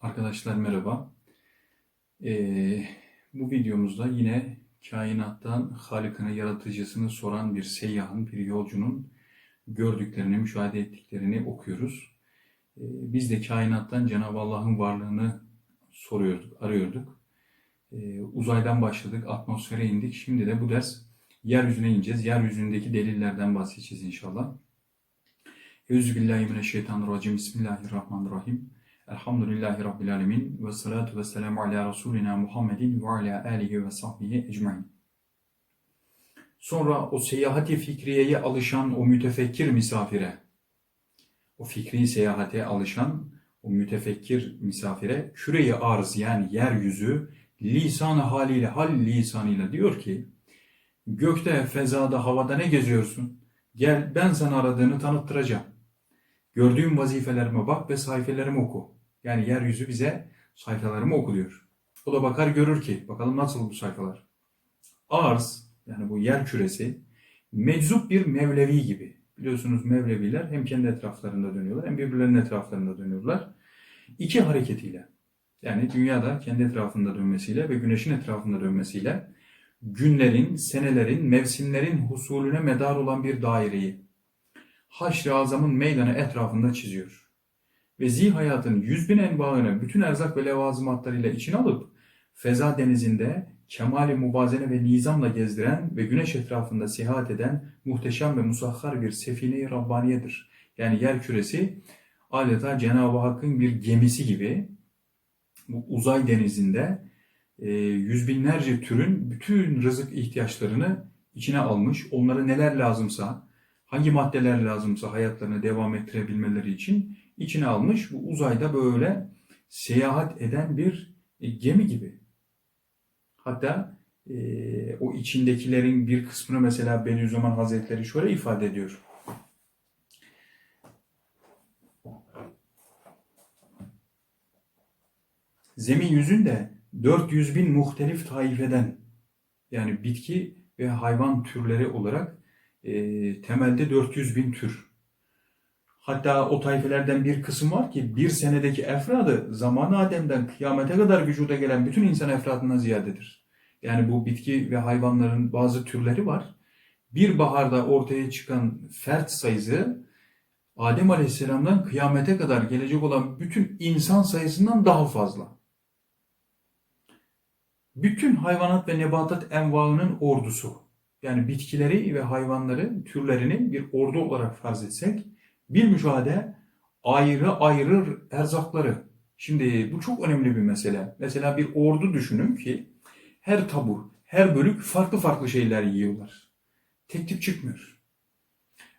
Arkadaşlar merhaba. Ee, bu videomuzda yine kainattan Halık'ını, yaratıcısını soran bir seyyahın, bir yolcunun gördüklerini, müşahede ettiklerini okuyoruz. Ee, biz de kainattan Cenab-ı Allah'ın varlığını soruyorduk, arıyorduk. Ee, uzaydan başladık, atmosfere indik. Şimdi de bu ders yeryüzüne ineceğiz. Yeryüzündeki delillerden bahsedeceğiz inşallah. Euzubillahimineşşeytanirracim. Bismillahirrahmanirrahim. Elhamdülillahi Rabbil Alemin ve salatu ve selamu ala Resulina Muhammedin ve ala alihi ve sahbihi ecmain. Sonra o seyahati fikriyeye alışan o mütefekkir misafire, o fikri seyahate alışan o mütefekkir misafire küreyi arz yani yeryüzü lisan haliyle, hal lisanıyla diyor ki gökte, fezada, havada ne geziyorsun? Gel ben sana aradığını tanıttıracağım. Gördüğüm vazifelerime bak ve sayfelerimi oku. Yani yeryüzü bize sayfalarımı oku diyor. O da bakar görür ki bakalım nasıl bu sayfalar. Arz yani bu yer küresi meczup bir mevlevi gibi. Biliyorsunuz mevleviler hem kendi etraflarında dönüyorlar hem birbirlerinin etraflarında dönüyorlar. İki hareketiyle yani dünyada kendi etrafında dönmesiyle ve güneşin etrafında dönmesiyle günlerin, senelerin, mevsimlerin husulüne medar olan bir daireyi Haşr-ı Azam'ın meydanı etrafında çiziyor. Ve zih hayatın yüz bin envaını bütün erzak ve levazımatlarıyla içine alıp feza denizinde kemali mubazene ve nizamla gezdiren ve güneş etrafında seyahat eden muhteşem ve musahhar bir sefine-i Rabbaniyedir. Yani yer küresi adeta Cenab-ı Hakk'ın bir gemisi gibi bu uzay denizinde e, yüz binlerce türün bütün rızık ihtiyaçlarını içine almış. Onlara neler lazımsa, hangi maddeler lazımsa hayatlarını devam ettirebilmeleri için içine almış. Bu uzayda böyle seyahat eden bir e, gemi gibi. Hatta e, o içindekilerin bir kısmını mesela Bediüzzaman Hazretleri şöyle ifade ediyor. Zemin yüzünde 400 bin muhtelif taifeden yani bitki ve hayvan türleri olarak e, temelde 400 bin tür. Hatta o tayfelerden bir kısım var ki bir senedeki efradı zamanı Adem'den kıyamete kadar vücuda gelen bütün insan efradından ziyadedir. Yani bu bitki ve hayvanların bazı türleri var. Bir baharda ortaya çıkan fert sayısı Adem Aleyhisselam'dan kıyamete kadar gelecek olan bütün insan sayısından daha fazla. Bütün hayvanat ve nebatat envaının ordusu yani bitkileri ve hayvanları türlerini bir ordu olarak farz etsek bir müşahede ayrı ayrı erzakları. Şimdi bu çok önemli bir mesele. Mesela bir ordu düşünün ki her tabur, her bölük farklı farklı şeyler yiyorlar. Tek tip çıkmıyor.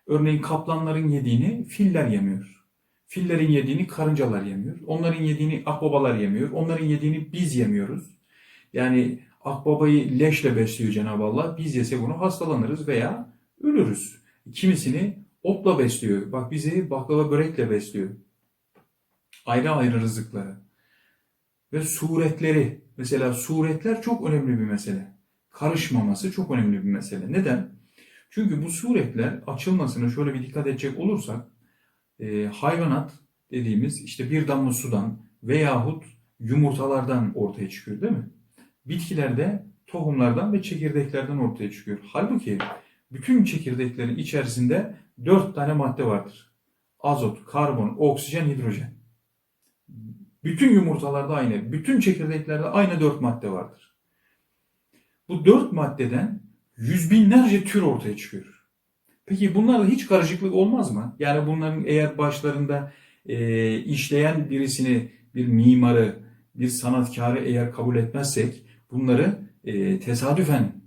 Örneğin kaplanların yediğini filler yemiyor. Fillerin yediğini karıncalar yemiyor. Onların yediğini akbabalar yemiyor. Onların yediğini biz yemiyoruz. Yani akbabayı leşle besliyor Cenab-ı Allah. Biz yesek bunu hastalanırız veya ölürüz. Kimisini otla besliyor. Bak bizi baklava börekle besliyor. Ayrı ayrı rızıkları. Ve suretleri. Mesela suretler çok önemli bir mesele. Karışmaması çok önemli bir mesele. Neden? Çünkü bu suretler açılmasına şöyle bir dikkat edecek olursak e, hayvanat dediğimiz işte bir damla sudan veyahut yumurtalardan ortaya çıkıyor değil mi? Bitkilerde tohumlardan ve çekirdeklerden ortaya çıkıyor. Halbuki bütün çekirdeklerin içerisinde dört tane madde vardır. Azot, karbon, oksijen, hidrojen. Bütün yumurtalarda aynı, bütün çekirdeklerde aynı dört madde vardır. Bu dört maddeden yüz binlerce tür ortaya çıkıyor. Peki bunlarla hiç karışıklık olmaz mı? Yani bunların eğer başlarında e, işleyen birisini, bir mimarı, bir sanatkarı eğer kabul etmezsek bunları e, tesadüfen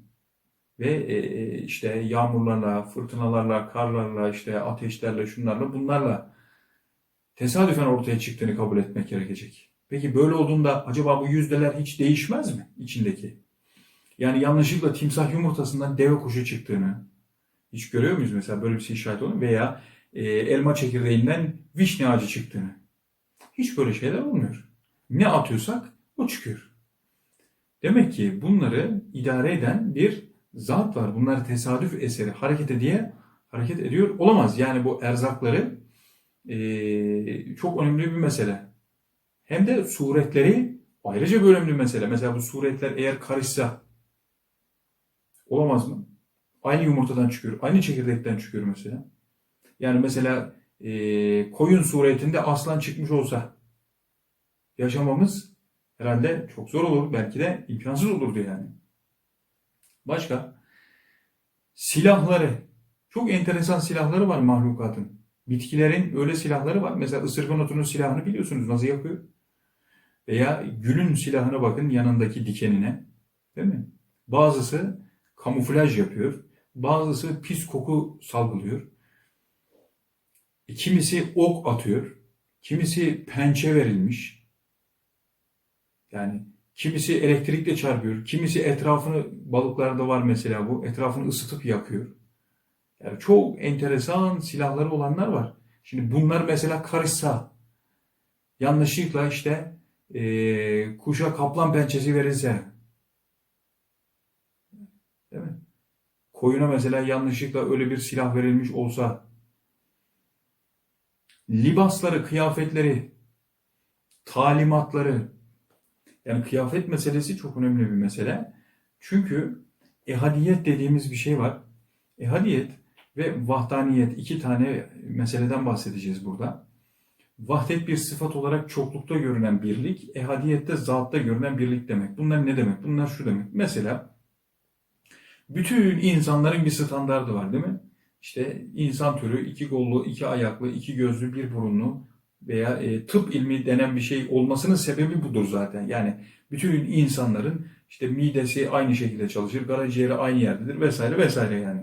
ve e, işte yağmurlarla, fırtınalarla, karlarla, işte ateşlerle, şunlarla, bunlarla tesadüfen ortaya çıktığını kabul etmek gerekecek. Peki böyle olduğunda acaba bu yüzdeler hiç değişmez mi içindeki? Yani yanlışlıkla timsah yumurtasından deve kuşu çıktığını hiç görüyor muyuz mesela böyle bir şey şahit olun veya e, elma çekirdeğinden vişne ağacı çıktığını. Hiç böyle şeyler olmuyor. Ne atıyorsak o çıkıyor. Demek ki bunları idare eden bir zat var. Bunlar tesadüf eseri hareket ediyor, hareket ediyor olamaz. Yani bu erzakları e, çok önemli bir mesele. hem de suretleri ayrıca bölümlü mesele. Mesela bu suretler eğer karışsa olamaz mı? Aynı yumurtadan çıkıyor, aynı çekirdekten çıkıyor mesela. Yani mesela e, koyun suretinde aslan çıkmış olsa yaşamamız herhalde çok zor olur. Belki de imkansız olurdu yani. Başka? Silahları. Çok enteresan silahları var mahlukatın. Bitkilerin öyle silahları var. Mesela ısırgan otunun silahını biliyorsunuz nasıl yapıyor? Veya gülün silahına bakın yanındaki dikenine. Değil mi? Bazısı kamuflaj yapıyor. Bazısı pis koku salgılıyor. E, Kimisi ok atıyor. Kimisi pençe verilmiş. Yani kimisi elektrikle çarpıyor. Kimisi etrafını balıklarda var mesela bu. Etrafını ısıtıp yakıyor. Yani çok enteresan silahları olanlar var. Şimdi bunlar mesela karışsa yanlışlıkla işte eee, kuşa kaplan pençesi verilse değil mi? Koyuna mesela yanlışlıkla öyle bir silah verilmiş olsa libasları, kıyafetleri, talimatları yani kıyafet meselesi çok önemli bir mesele. Çünkü ehadiyet dediğimiz bir şey var. Ehadiyet ve vahdaniyet iki tane meseleden bahsedeceğiz burada. Vahdet bir sıfat olarak çoklukta görünen birlik, ehadiyette zatta görünen birlik demek. Bunlar ne demek? Bunlar şu demek. Mesela bütün insanların bir standardı var değil mi? İşte insan türü iki kollu, iki ayaklı, iki gözlü, bir burunlu veya e, tıp ilmi denen bir şey olmasının sebebi budur zaten. Yani bütün insanların işte midesi aynı şekilde çalışır, karaciğeri aynı yerdedir vesaire vesaire yani.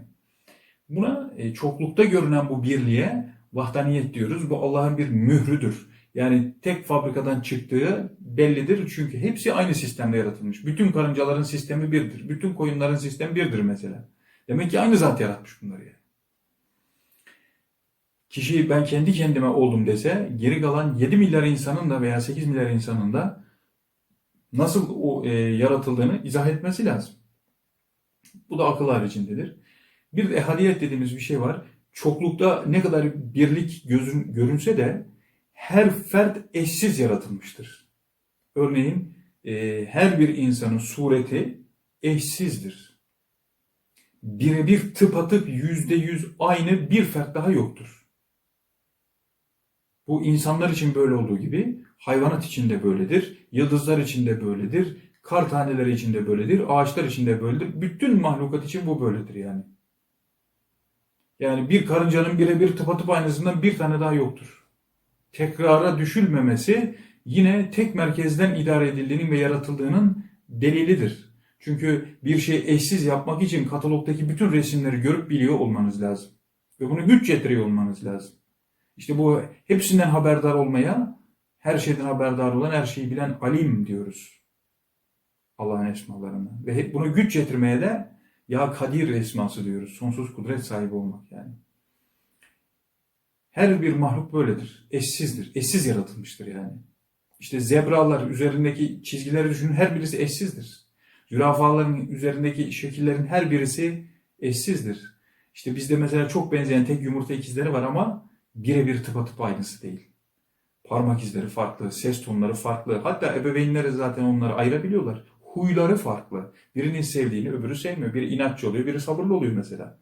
Buna e, çoklukta görünen bu birliğe vahdaniyet diyoruz. Bu Allah'ın bir mührüdür. Yani tek fabrikadan çıktığı bellidir. Çünkü hepsi aynı sistemde yaratılmış. Bütün karıncaların sistemi birdir. Bütün koyunların sistemi birdir mesela. Demek ki aynı zat yaratmış bunları yani. Kişi ben kendi kendime oldum dese geri kalan 7 milyar insanın da veya 8 milyar insanın da nasıl o e, yaratıldığını izah etmesi lazım. Bu da akıl haricindedir. Bir de ehadiyet dediğimiz bir şey var. Çoklukta ne kadar birlik gözün, görünse de her fert eşsiz yaratılmıştır. Örneğin e, her bir insanın sureti eşsizdir. Birebir tıpatıp yüzde yüz aynı bir fert daha yoktur. Bu insanlar için böyle olduğu gibi hayvanat için de böyledir, yıldızlar için de böyledir, kar taneleri için de böyledir, ağaçlar için de böyledir. Bütün mahlukat için bu böyledir yani. Yani bir karıncanın birebir tıpatıp aynısından bir tane daha yoktur. Tekrara düşülmemesi yine tek merkezden idare edildiğinin ve yaratıldığının delilidir. Çünkü bir şey eşsiz yapmak için katalogdaki bütün resimleri görüp biliyor olmanız lazım. Ve bunu güç getiriyor olmanız lazım. İşte bu hepsinden haberdar olmaya, her şeyden haberdar olan, her şeyi bilen alim diyoruz. Allah'ın esmalarına. Ve hep bunu güç getirmeye de ya Kadir esması diyoruz. Sonsuz kudret sahibi olmak yani. Her bir mahluk böyledir. Eşsizdir. Eşsiz yaratılmıştır yani. İşte zebralar üzerindeki çizgileri düşünün her birisi eşsizdir. Zürafaların üzerindeki şekillerin her birisi eşsizdir. İşte bizde mesela çok benzeyen tek yumurta ikizleri var ama birebir tıpatıp aynısı değil. Parmak izleri farklı, ses tonları farklı. Hatta ebeveynleri zaten onları ayırabiliyorlar. Huyları farklı. Birinin sevdiğini öbürü sevmiyor. Biri inatçı oluyor, biri sabırlı oluyor mesela.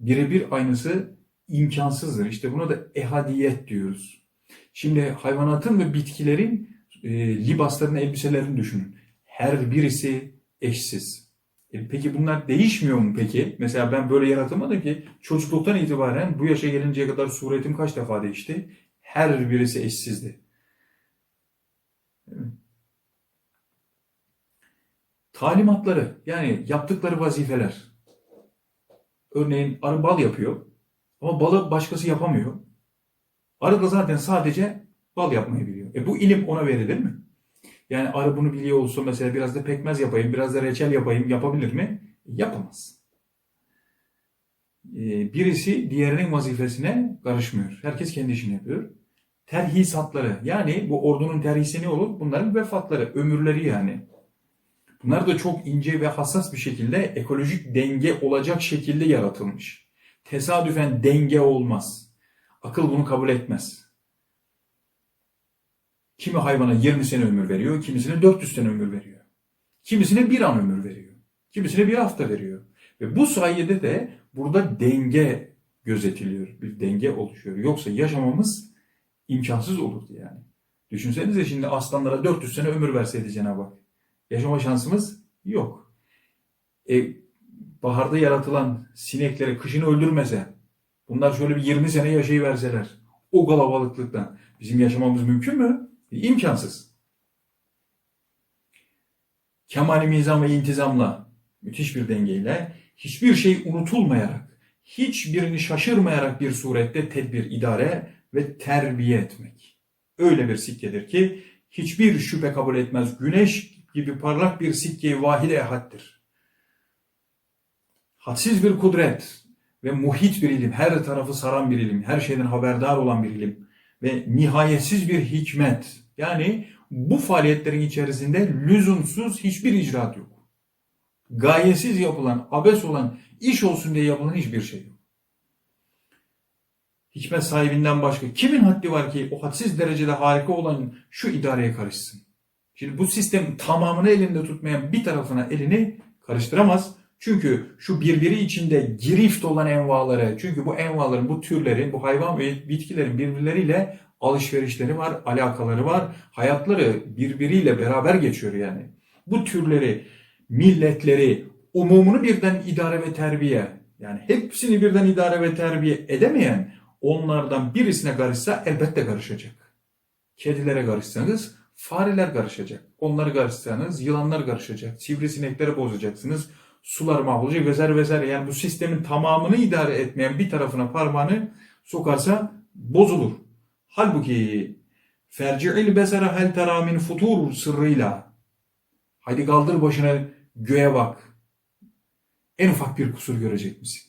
Birebir aynısı imkansızdır. İşte buna da ehadiyet diyoruz. Şimdi hayvanatın ve bitkilerin e, libaslarını, elbiselerini düşünün. Her birisi eşsiz. E, peki bunlar değişmiyor mu peki? Mesela ben böyle yaratılmadım ki çocukluktan itibaren bu yaşa gelinceye kadar suretim kaç defa değişti? Her birisi eşsizdi. Talimatları yani yaptıkları vazifeler. Örneğin arı bal yapıyor ama balı başkası yapamıyor. Arı da zaten sadece bal yapmayı biliyor. E bu ilim ona verilir mi? Yani arı bunu biliyor olsa mesela biraz da pekmez yapayım, biraz da reçel yapayım yapabilir mi? Yapamaz. E, birisi diğerinin vazifesine karışmıyor. Herkes kendi işini yapıyor. Terhisatları yani bu ordunun terhisi ne olur? Bunların vefatları, ömürleri yani. Bunlar da çok ince ve hassas bir şekilde ekolojik denge olacak şekilde yaratılmış. Tesadüfen denge olmaz. Akıl bunu kabul etmez. Kimi hayvana 20 sene ömür veriyor, kimisine 400 sene ömür veriyor. Kimisine bir an ömür veriyor. Kimisine bir hafta veriyor. Ve bu sayede de burada denge gözetiliyor. Bir denge oluşuyor. Yoksa yaşamamız imkansız olurdu yani. Düşünsenize şimdi aslanlara 400 sene ömür verseydi Cenab-ı Hak. Yaşama şansımız yok. E, baharda yaratılan sinekleri kışın öldürmese, bunlar şöyle bir 20 sene yaşayıverseler, o kalabalıklıktan bizim yaşamamız mümkün mü? E, İmkansız. Kemal-i mizan ve intizamla, müthiş bir dengeyle, hiçbir şey unutulmayarak, hiçbirini şaşırmayarak bir surette tedbir, idare ve terbiye etmek. Öyle bir sikkedir ki hiçbir şüphe kabul etmez. Güneş gibi parlak bir sikke-i vahide ehaddir. Hadsiz bir kudret ve muhit bir ilim, her tarafı saran bir ilim, her şeyden haberdar olan bir ilim ve nihayetsiz bir hikmet. Yani bu faaliyetlerin içerisinde lüzumsuz hiçbir icraat yok. Gayesiz yapılan, abes olan, iş olsun diye yapılan hiçbir şey yok. Hikmet sahibinden başka kimin haddi var ki o hadsiz derecede harika olan şu idareye karışsın? Şimdi bu sistem tamamını elinde tutmayan bir tarafına elini karıştıramaz. Çünkü şu birbiri içinde girift olan envaları, çünkü bu envaların, bu türlerin, bu hayvan ve bitkilerin birbirleriyle alışverişleri var, alakaları var. Hayatları birbiriyle beraber geçiyor yani. Bu türleri, milletleri, umumunu birden idare ve terbiye, yani hepsini birden idare ve terbiye edemeyen onlardan birisine karışsa elbette karışacak. Kedilere karışsanız fareler karışacak. Onları karışsanız yılanlar karışacak. Sivrisinekleri bozacaksınız. Sular mahvolacak vesaire vesaire. Yani bu sistemin tamamını idare etmeyen bir tarafına parmağını sokarsa bozulur. Halbuki ferci'il besara hel tera min futur sırrıyla haydi kaldır başına göğe bak. En ufak bir kusur görecek misin?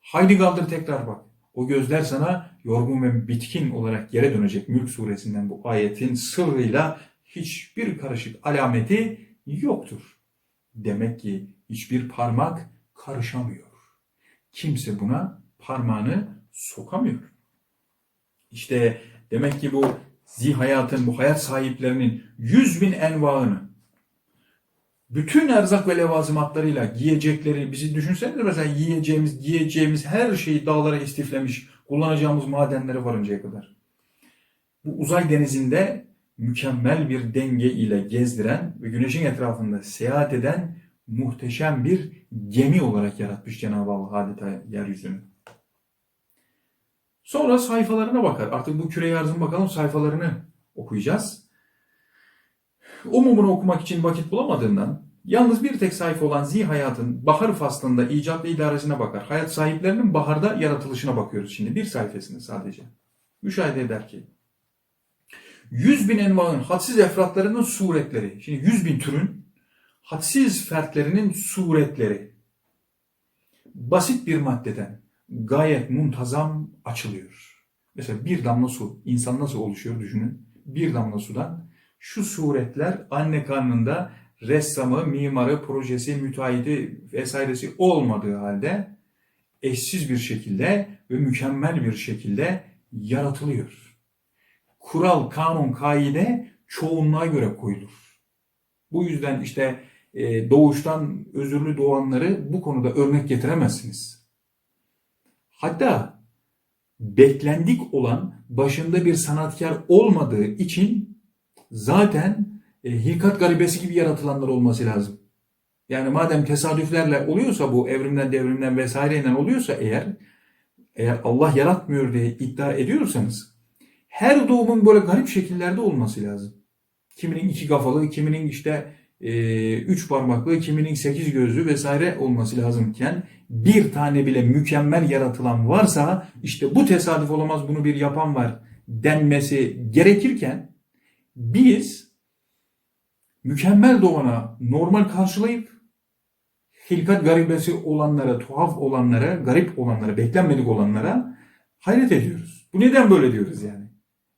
Haydi kaldır tekrar bak. O gözler sana yorgun ve bitkin olarak yere dönecek. Mülk suresinden bu ayetin sırrıyla hiçbir karışık alameti yoktur. Demek ki hiçbir parmak karışamıyor. Kimse buna parmağını sokamıyor. İşte demek ki bu zihayatın, bu hayat sahiplerinin yüz bin envaını, bütün erzak ve levazımatlarıyla giyecekleri, bizi düşünsenize mesela yiyeceğimiz, giyeceğimiz her şeyi dağlara istiflemiş, kullanacağımız madenlere varıncaya kadar. Bu uzay denizinde mükemmel bir denge ile gezdiren ve güneşin etrafında seyahat eden muhteşem bir gemi olarak yaratmış Cenab-ı Allah adeta yeryüzünü. Sonra sayfalarına bakar. Artık bu küre arzın bakalım sayfalarını okuyacağız. Umumunu okumak için vakit bulamadığından yalnız bir tek sayfa olan Zihayat'ın bahar faslında icat ve idaresine bakar. Hayat sahiplerinin baharda yaratılışına bakıyoruz şimdi. Bir sayfasını sadece. Müşahede eder ki 100 bin envanın hadsiz efratlarının suretleri. Şimdi 100 bin türün hadsiz fertlerinin suretleri basit bir maddeden gayet muntazam açılıyor. Mesela bir damla su, insan nasıl oluşuyor düşünün. Bir damla sudan şu suretler anne karnında ressamı, mimarı, projesi, müteahhiti vesairesi olmadığı halde eşsiz bir şekilde ve mükemmel bir şekilde yaratılıyor. Kural, kanun, kaide çoğunluğa göre koyulur. Bu yüzden işte e, doğuştan özürlü doğanları bu konuda örnek getiremezsiniz. Hatta beklendik olan başında bir sanatkar olmadığı için zaten e, hilkat garibesi gibi yaratılanlar olması lazım. Yani madem tesadüflerle oluyorsa bu evrimden devrimden vesaireyle oluyorsa eğer eğer Allah yaratmıyor diye iddia ediyorsanız her doğumun böyle garip şekillerde olması lazım. Kiminin iki kafalı, kiminin işte e, üç parmaklı, kiminin sekiz gözlü vesaire olması lazımken bir tane bile mükemmel yaratılan varsa işte bu tesadüf olamaz bunu bir yapan var denmesi gerekirken biz mükemmel doğana normal karşılayıp hilkat garibesi olanlara, tuhaf olanlara, garip olanlara, beklenmedik olanlara hayret ediyoruz. Bu neden böyle diyoruz yani?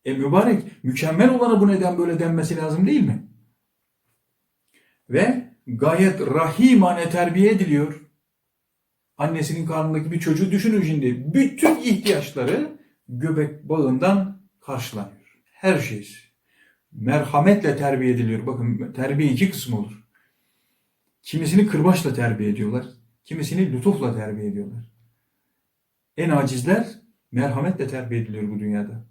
E mübarek, mükemmel olana bu neden böyle denmesi lazım değil mi? Ve gayet rahimane terbiye ediliyor. Annesinin karnındaki bir çocuğu düşünün şimdi. Bütün ihtiyaçları göbek bağından karşılanıyor. Her şey. merhametle terbiye ediliyor. Bakın terbiye iki kısım olur. Kimisini kırbaçla terbiye ediyorlar. Kimisini lütufla terbiye ediyorlar. En acizler merhametle terbiye ediliyor bu dünyada.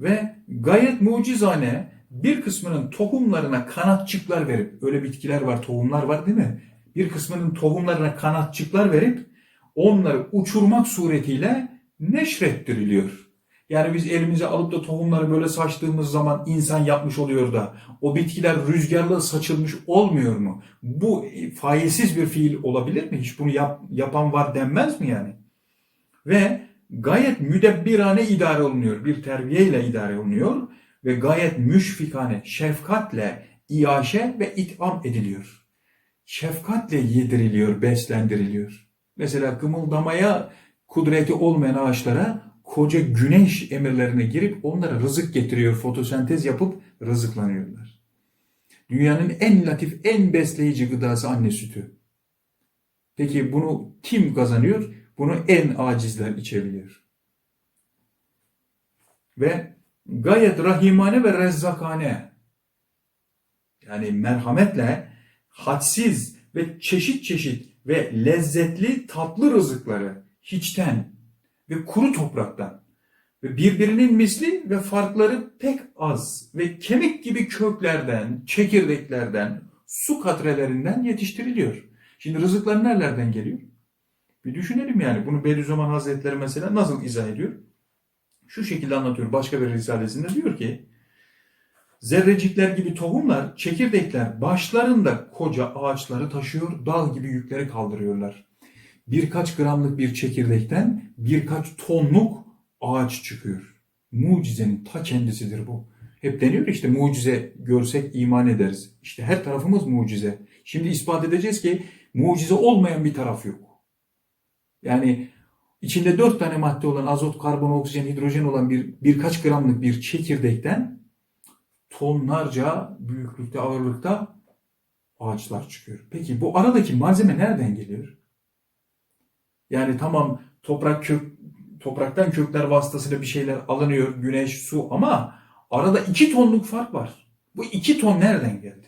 Ve gayet mucizane bir kısmının tohumlarına kanatçıklar verip, öyle bitkiler var, tohumlar var değil mi? Bir kısmının tohumlarına kanatçıklar verip onları uçurmak suretiyle neşrettiriliyor. Yani biz elimize alıp da tohumları böyle saçtığımız zaman insan yapmış oluyor da o bitkiler rüzgarla saçılmış olmuyor mu? Bu failsiz bir fiil olabilir mi? Hiç bunu yap- yapan var denmez mi yani? Ve gayet müdebbirane idare olunuyor. Bir terbiyeyle idare olunuyor ve gayet müşfikane, şefkatle iaşe ve itham ediliyor. Şefkatle yediriliyor, beslendiriliyor. Mesela kımıldamaya kudreti olmayan ağaçlara koca güneş emirlerine girip onlara rızık getiriyor, fotosentez yapıp rızıklanıyorlar. Dünyanın en latif, en besleyici gıdası anne sütü. Peki bunu kim kazanıyor? Bunu en acizler içebiliyor. Ve gayet rahimane ve rezzakane yani merhametle hadsiz ve çeşit çeşit ve lezzetli tatlı rızıkları hiçten ve kuru topraktan ve birbirinin misli ve farkları pek az ve kemik gibi köklerden, çekirdeklerden, su katrelerinden yetiştiriliyor. Şimdi rızıklar nerelerden geliyor? Bir düşünelim yani. Bunu Bediüzzaman Hazretleri mesela nasıl izah ediyor? Şu şekilde anlatıyor başka bir risalesinde diyor ki Zerrecikler gibi tohumlar, çekirdekler başlarında koca ağaçları taşıyor, dağ gibi yükleri kaldırıyorlar. Birkaç gramlık bir çekirdekten birkaç tonluk ağaç çıkıyor. Mucizenin ta kendisidir bu. Hep deniyor işte mucize görsek iman ederiz. İşte her tarafımız mucize. Şimdi ispat edeceğiz ki mucize olmayan bir taraf yok. Yani içinde dört tane madde olan azot, karbon, oksijen, hidrojen olan bir birkaç gramlık bir çekirdekten tonlarca büyüklükte, ağırlıkta ağaçlar çıkıyor. Peki bu aradaki malzeme nereden geliyor? Yani tamam toprak kök, topraktan kökler vasıtasıyla bir şeyler alınıyor, güneş, su ama arada iki tonluk fark var. Bu iki ton nereden geldi?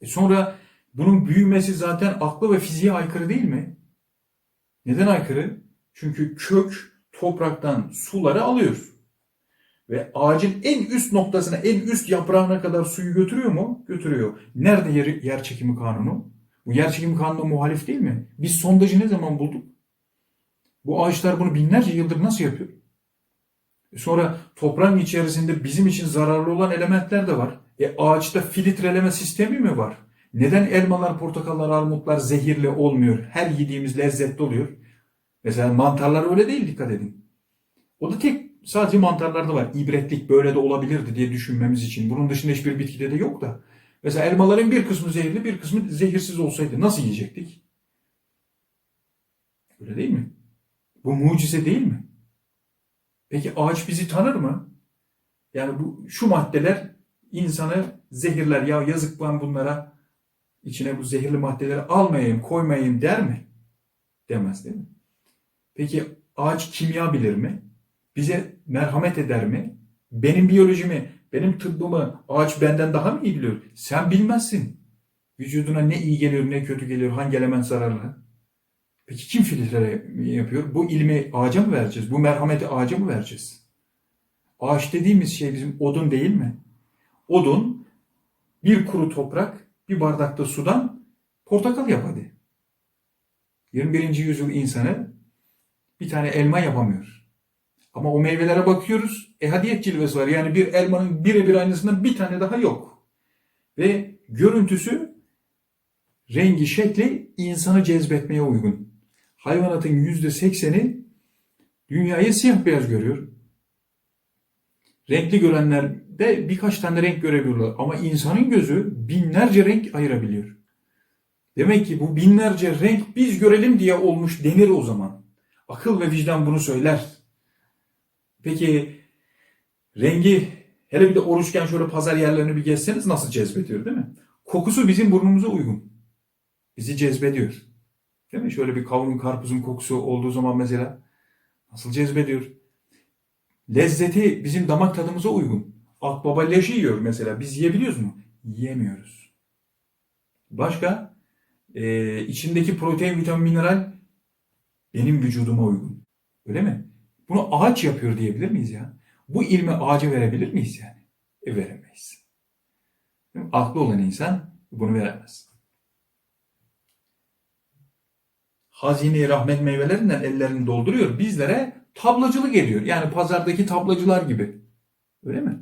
E sonra bunun büyümesi zaten aklı ve fiziğe aykırı değil mi? Neden aykırı? Çünkü kök topraktan suları alıyor. Ve ağacın en üst noktasına, en üst yaprağına kadar suyu götürüyor mu? Götürüyor. Nerede yer, yer çekimi kanunu? Bu yer çekimi kanunu muhalif değil mi? Biz sondajı ne zaman bulduk? Bu ağaçlar bunu binlerce yıldır nasıl yapıyor? E Sonra toprağın içerisinde bizim için zararlı olan elementler de var. E ağaçta filtreleme sistemi mi var? Neden elmalar, portakallar, armutlar zehirli olmuyor? Her yediğimiz lezzetli oluyor. Mesela mantarlar öyle değil dikkat edin. O da tek sadece mantarlarda var. İbretlik böyle de olabilirdi diye düşünmemiz için. Bunun dışında hiçbir bitkide de yok da. Mesela elmaların bir kısmı zehirli, bir kısmı zehirsiz olsaydı nasıl yiyecektik? Öyle değil mi? Bu mucize değil mi? Peki ağaç bizi tanır mı? Yani bu şu maddeler insanı zehirler. Ya yazık ben bunlara içine bu zehirli maddeleri almayayım, koymayayım der mi? Demez değil mi? Peki ağaç kimya bilir mi? Bize merhamet eder mi? Benim biyolojimi, benim tıbbımı ağaç benden daha mı iyi biliyor? Sen bilmezsin. Vücuduna ne iyi geliyor, ne kötü geliyor, hangi element zararlı? Peki kim filtre yapıyor? Bu ilmi ağaca mı vereceğiz? Bu merhameti ağaca mı vereceğiz? Ağaç dediğimiz şey bizim odun değil mi? Odun bir kuru toprak, bir bardakta sudan portakal yap hadi. 21. yüzyıl insanı bir tane elma yapamıyor. Ama o meyvelere bakıyoruz. E hadiyet cilvesi var. Yani bir elmanın birebir aynısından bir tane daha yok. Ve görüntüsü, rengi, şekli insanı cezbetmeye uygun. Hayvanatın yüzde sekseni dünyayı siyah beyaz görüyor. Renkli görenler de birkaç tane renk görebiliyorlar. Ama insanın gözü binlerce renk ayırabiliyor. Demek ki bu binlerce renk biz görelim diye olmuş denir o zaman. Akıl ve vicdan bunu söyler. Peki rengi hele bir de oruçken şöyle pazar yerlerini bir gezseniz nasıl cezbediyor değil mi? Kokusu bizim burnumuza uygun. Bizi cezbediyor. Değil mi? Şöyle bir kavun karpuzun kokusu olduğu zaman mesela nasıl cezbediyor? Lezzeti bizim damak tadımıza uygun. Akbaba leşi yiyor mesela. Biz yiyebiliyoruz mu? Yiyemiyoruz. Başka? Ee, içindeki protein, vitamin, mineral benim vücuduma uygun. Öyle mi? Bunu ağaç yapıyor diyebilir miyiz ya? Bu ilmi ağaca verebilir miyiz yani? E veremeyiz. Aklı olan insan bunu veremez. Hazine rahmet meyvelerinden ellerini dolduruyor. Bizlere tablacılık ediyor. Yani pazardaki tablacılar gibi. Öyle mi?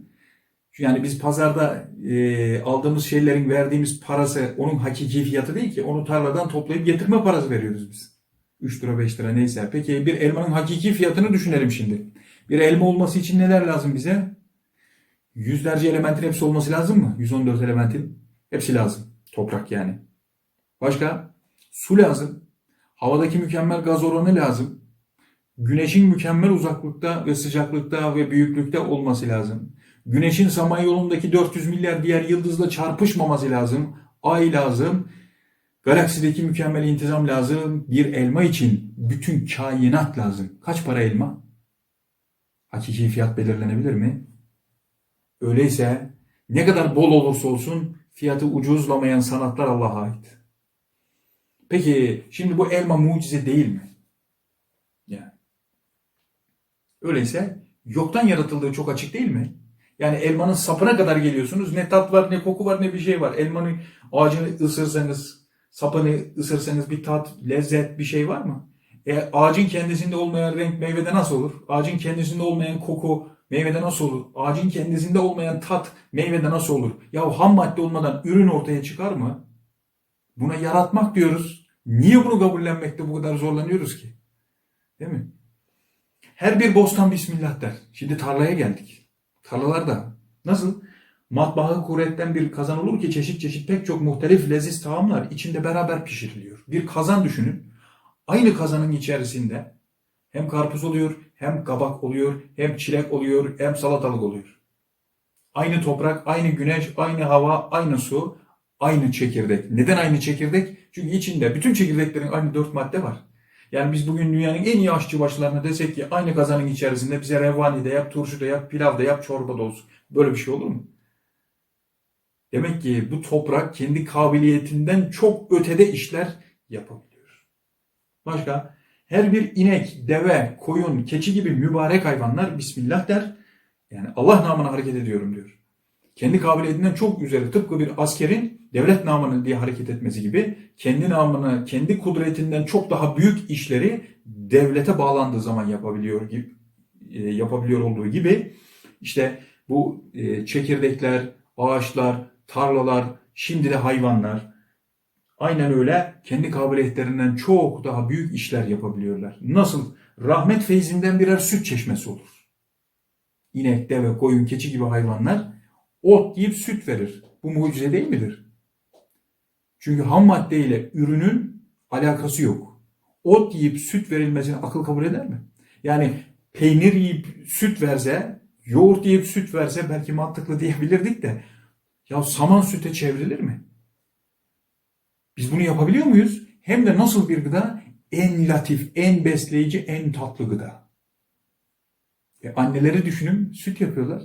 Yani biz pazarda e, aldığımız şeylerin verdiğimiz parası onun hakiki fiyatı değil ki. Onu tarladan toplayıp getirme parası veriyoruz biz. 3 lira 5 lira neyse. Peki bir elmanın hakiki fiyatını düşünelim şimdi. Bir elma olması için neler lazım bize? Yüzlerce elementin hepsi olması lazım mı? 114 elementin hepsi lazım. Toprak yani. Başka? Su lazım. Havadaki mükemmel gaz oranı lazım. Güneşin mükemmel uzaklıkta ve sıcaklıkta ve büyüklükte olması lazım. Güneşin samanyolundaki 400 milyar diğer yıldızla çarpışmaması lazım. Ay lazım. Galaksideki mükemmel intizam lazım. Bir elma için bütün kainat lazım. Kaç para elma? Hakiki fiyat belirlenebilir mi? Öyleyse ne kadar bol olursa olsun fiyatı ucuzlamayan sanatlar Allah'a ait. Peki şimdi bu elma mucize değil mi? Yani. Öyleyse yoktan yaratıldığı çok açık değil mi? Yani elmanın sapına kadar geliyorsunuz. Ne tat var, ne koku var, ne bir şey var. Elmanın ağacını ısırsanız, sapını ısırsanız bir tat, lezzet, bir şey var mı? E, ağacın kendisinde olmayan renk meyvede nasıl olur? Ağacın kendisinde olmayan koku meyvede nasıl olur? Ağacın kendisinde olmayan tat meyvede nasıl olur? Ya ham madde olmadan ürün ortaya çıkar mı? Buna yaratmak diyoruz. Niye bunu kabullenmekte bu kadar zorlanıyoruz ki? Değil mi? Her bir bostan Bismillah der. Şimdi tarlaya geldik. Tarlalarda nasıl? Matbaa kuretten bir kazan olur ki çeşit çeşit pek çok muhtelif leziz taamlar içinde beraber pişiriliyor. Bir kazan düşünün. Aynı kazanın içerisinde hem karpuz oluyor, hem kabak oluyor, hem çilek oluyor, hem salatalık oluyor. Aynı toprak, aynı güneş, aynı hava, aynı su, aynı çekirdek. Neden aynı çekirdek? Çünkü içinde bütün çekirdeklerin aynı dört madde var. Yani biz bugün dünyanın en iyi aşçıbaşlarına desek ki aynı kazanın içerisinde bize revani de yap, turşu da yap, pilav da yap, çorba da olsun. Böyle bir şey olur mu? Demek ki bu toprak kendi kabiliyetinden çok ötede işler yapabiliyor. Başka? Her bir inek, deve, koyun, keçi gibi mübarek hayvanlar Bismillah der. Yani Allah namına hareket ediyorum diyor. Kendi kabiliyetinden çok üzeri tıpkı bir askerin devlet namını diye hareket etmesi gibi kendi namını, kendi kudretinden çok daha büyük işleri devlete bağlandığı zaman yapabiliyor gibi e, yapabiliyor olduğu gibi işte bu e, çekirdekler, ağaçlar, tarlalar, şimdi de hayvanlar aynen öyle kendi kabiliyetlerinden çok daha büyük işler yapabiliyorlar. Nasıl? Rahmet feyzinden birer süt çeşmesi olur. İnek, deve, koyun, keçi gibi hayvanlar ot yiyip süt verir. Bu mucize değil midir? Çünkü ham madde ile ürünün alakası yok. Ot yiyip süt verilmesini akıl kabul eder mi? Yani peynir yiyip süt verse, yoğurt yiyip süt verse belki mantıklı diyebilirdik de ya saman süte çevrilir mi? Biz bunu yapabiliyor muyuz? Hem de nasıl bir gıda? En latif, en besleyici, en tatlı gıda. E anneleri düşünün, süt yapıyorlar.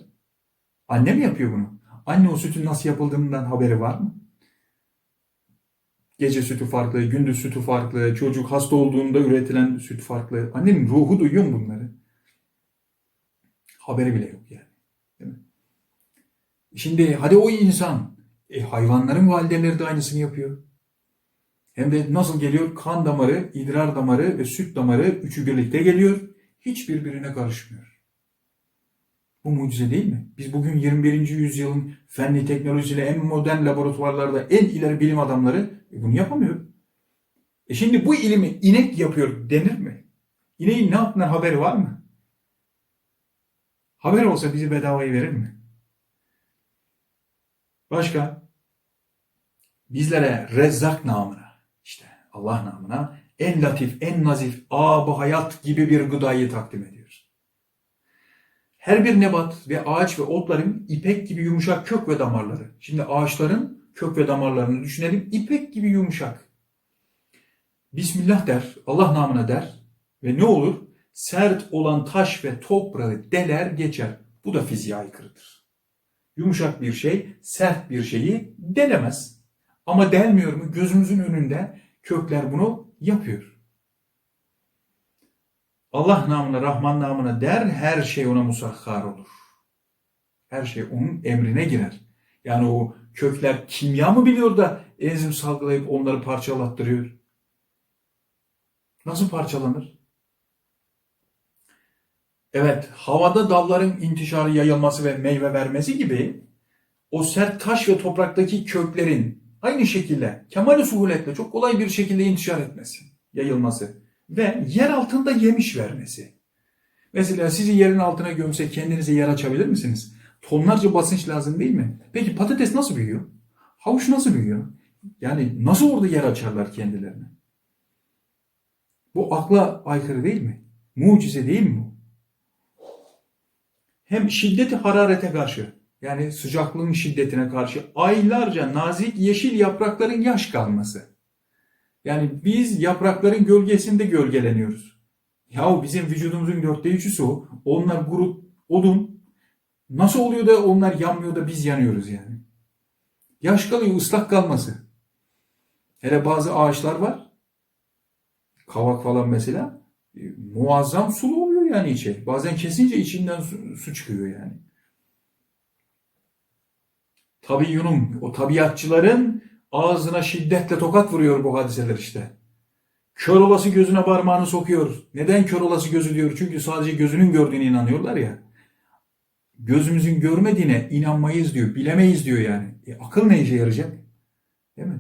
Anne mi yapıyor bunu? Anne o sütün nasıl yapıldığından haberi var mı? Gece sütü farklı, gündüz sütü farklı, çocuk hasta olduğunda üretilen süt farklı. Annenin ruhu duyuyor mu bunları? Haberi bile yok yani. Şimdi hadi o insan, e, hayvanların valideleri de aynısını yapıyor. Hem de nasıl geliyor? Kan damarı, idrar damarı ve süt damarı üçü birlikte geliyor. Hiç birbirine karışmıyor. Bu mucize değil mi? Biz bugün 21. yüzyılın fenli teknolojisiyle en modern laboratuvarlarda en ileri bilim adamları e, bunu yapamıyor. E şimdi bu ilimi inek yapıyor denir mi? İneğin ne yaptığından haberi var mı? Haber olsa bizi bedavaya verir mi? Başka? Bizlere rezzak namına, işte Allah namına en latif, en nazif, âb hayat gibi bir gıdayı takdim ediyor. Her bir nebat ve ağaç ve otların ipek gibi yumuşak kök ve damarları. Şimdi ağaçların kök ve damarlarını düşünelim. ipek gibi yumuşak. Bismillah der, Allah namına der ve ne olur? Sert olan taş ve toprağı deler geçer. Bu da fiziğe aykırıdır. Yumuşak bir şey, sert bir şeyi delemez. Ama delmiyor mu? Gözümüzün önünde kökler bunu yapıyor. Allah namına, Rahman namına der, her şey ona musakhar olur. Her şey onun emrine girer. Yani o kökler kimya mı biliyor da enzim salgılayıp onları parçalattırıyor? Nasıl parçalanır? Evet, havada dalların intişarı yayılması ve meyve vermesi gibi o sert taş ve topraktaki köklerin aynı şekilde kemal suhuletle çok kolay bir şekilde intişar etmesi, yayılması ve yer altında yemiş vermesi. Mesela sizi yerin altına gömse kendinize yer açabilir misiniz? Tonlarca basınç lazım değil mi? Peki patates nasıl büyüyor? Havuç nasıl büyüyor? Yani nasıl orada yer açarlar kendilerine? Bu akla aykırı değil mi? Mucize değil mi bu? Hem şiddeti hararete karşı yani sıcaklığın şiddetine karşı aylarca nazik yeşil yaprakların yaş kalması. Yani biz yaprakların gölgesinde gölgeleniyoruz. Yahu bizim vücudumuzun dörtte üçü su. Onlar grup odun. Nasıl oluyor da onlar yanmıyor da biz yanıyoruz yani. Yaş kalıyor ıslak kalması. Hele bazı ağaçlar var. Kavak falan mesela. e, Muazzam sulu yani içi. Bazen kesince içinden su, su çıkıyor yani. Tabiyyunun, o tabiatçıların ağzına şiddetle tokat vuruyor bu hadiseler işte. Kör olası gözüne parmağını sokuyor. Neden kör olası gözü diyor? Çünkü sadece gözünün gördüğüne inanıyorlar ya. Gözümüzün görmediğine inanmayız diyor. Bilemeyiz diyor yani. E, akıl ne işe yarayacak? Değil mi?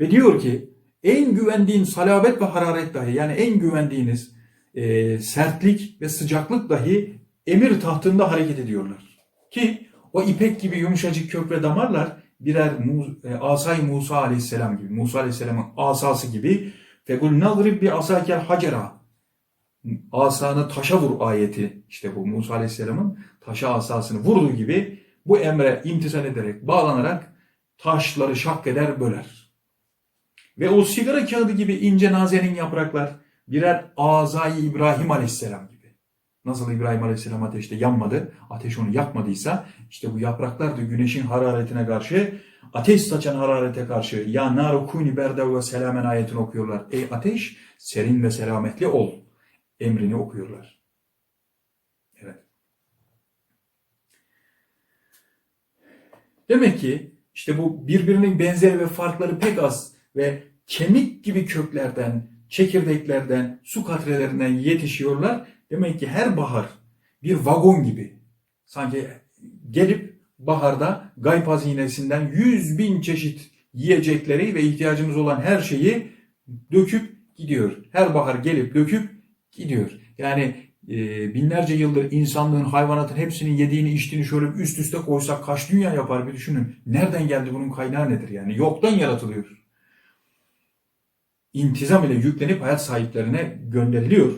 Ve diyor ki en güvendiğin salabet ve hararet dahi yani en güvendiğiniz e, sertlik ve sıcaklık dahi emir tahtında hareket ediyorlar. Ki o ipek gibi yumuşacık kök ve damarlar birer e, asay Musa aleyhisselam gibi, Musa aleyhisselamın asası gibi fegul nadrib bi asakel hacera asanı taşa vur ayeti işte bu Musa aleyhisselamın taşa asasını vurduğu gibi bu emre imtisal ederek bağlanarak taşları şak eder böler. Ve o sigara kağıdı gibi ince nazenin yapraklar birer azayı İbrahim aleyhisselam gibi. Nasıl İbrahim aleyhisselam ateşte yanmadı, ateş onu yakmadıysa işte bu yapraklar da güneşin hararetine karşı, ateş saçan hararete karşı ya naru kuni berde ve selamen ayetini okuyorlar. Ey ateş serin ve selametli ol emrini okuyorlar. Evet. Demek ki işte bu birbirinin benzeri ve farkları pek az ve kemik gibi köklerden, çekirdeklerden, su katrelerinden yetişiyorlar. Demek ki her bahar bir vagon gibi sanki gelip baharda gayb hazinesinden yüz bin çeşit yiyecekleri ve ihtiyacımız olan her şeyi döküp gidiyor. Her bahar gelip döküp gidiyor. Yani e, binlerce yıldır insanlığın, hayvanatın hepsinin yediğini, içtiğini şöyle üst üste koysak kaç dünya yapar bir düşünün. Nereden geldi bunun kaynağı nedir yani? Yoktan yaratılıyor. İntizam ile yüklenip hayat sahiplerine gönderiliyor.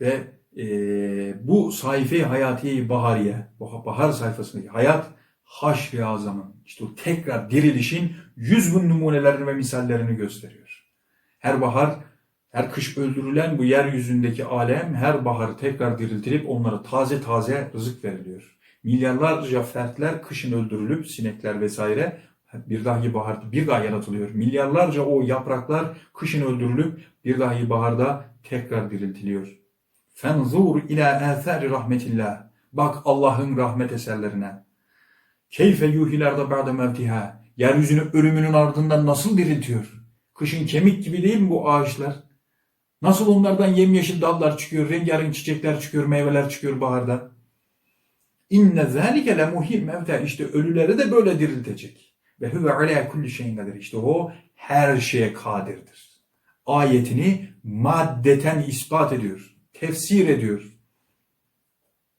Ve e, bu sayfe hayatiye bahariye, bahar sayfasındaki hayat haşr-ı azamın, işte o tekrar dirilişin yüz bin numunelerini ve misallerini gösteriyor. Her bahar, her kış öldürülen bu yeryüzündeki alem her bahar tekrar diriltilip onlara taze taze rızık veriliyor. Milyarlarca fertler kışın öldürülüp sinekler vesaire bir dahi baharda bir daha yaratılıyor. Milyarlarca o yapraklar kışın öldürülüp bir dahi baharda tekrar diriltiliyor. Fenzur ila athari rahmetillah. Bak Allah'ın rahmet eserlerine. Keyfe yuhilerde ba'de mevtiha. Yeryüzünü ölümünün ardından nasıl diriltiyor? Kışın kemik gibi değil mi bu ağaçlar? Nasıl onlardan yemyeşil dallar çıkıyor, rengarenk çiçekler çıkıyor, meyveler çıkıyor baharda? İnne zâlike le muhim mevta. İşte ölüleri de böyle diriltecek. Ve huve alâ kulli şeyin kadir. İşte o her şeye kadirdir. Ayetini maddeten ispat ediyor. Tefsir ediyor.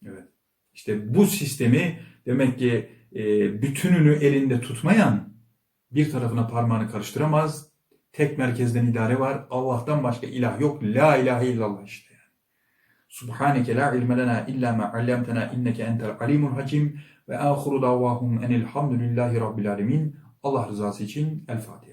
Evet. İşte bu sistemi demek ki e, bütününü elinde tutmayan bir tarafına parmağını karıştıramaz. Tek merkezden idare var. Allah'tan başka ilah yok. La ilahe illallah işte. Subhaneke la ilme lena illa ma allamtena inneke entel alimul hakim ve ahiru davahum enilhamdülillahi rabbil alemin. Allah rızası için El Fatiha.